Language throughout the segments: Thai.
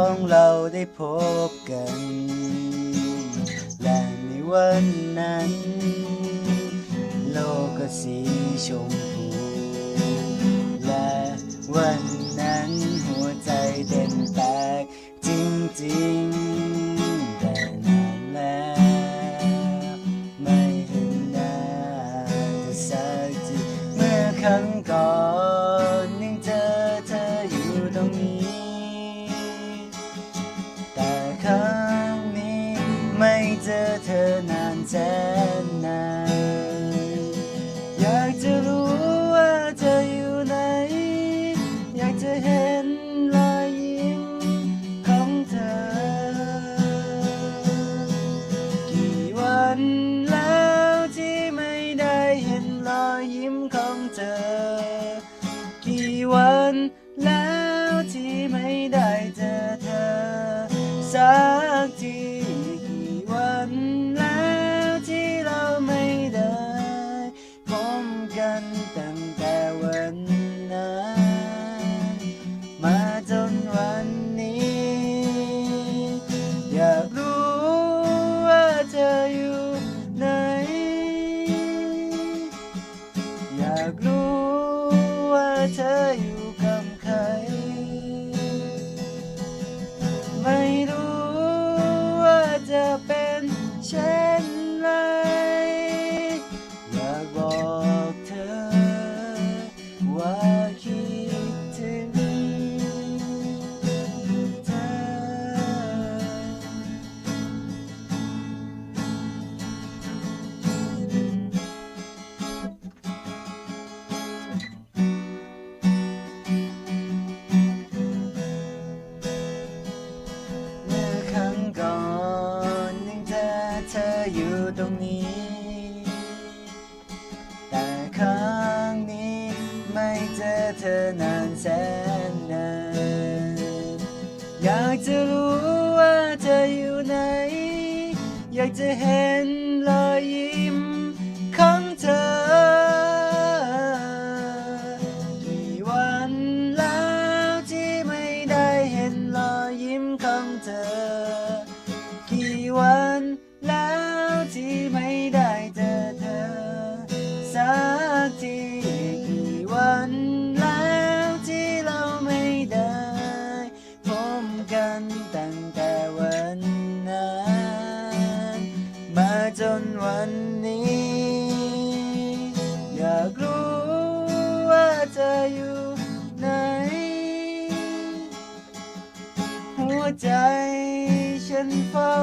องเราได้พบกัน และในวันนั้น โลกก็สีชมพู และวันนั้นหัวใจเต้นแตกจริงๆ แต่นานแล้วไม่เห็นหน้าเธอสักทีเมื่อครั้งก่อนยังเจอเธออยู่ตรงนี้ นแล้วที่ไม่ได้เจอเธอ สักทีกี่วันแล้วที่เราไม่ได้พบกันตั้งแต่วันนั้น มาจนวันนี้ อยากรู้ว่าเธออยู่ไหน อยากรู้ว่าเธออยู่ เอยู่ตรงนี้ แต่ครั้งนี้ไม่เจอเธอนานแสนนานอยากจะรู้ว่าเธออยู่ไหน อยากจะเห็นรอยยิ้ม ตั้งแต่วันนั้น มาจนวันนี้ อยากรู้ว่าเธออยู่ไหน หัวใจฉันเฝ้า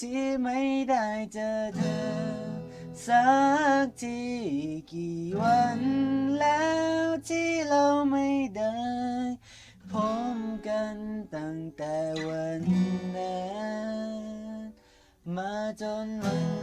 ที่ไม่ได้เจอเธอ สักทีกี่วันแล้วที่เราไม่ได้พบกันตั้งแต่วันนั้นมาจนวัน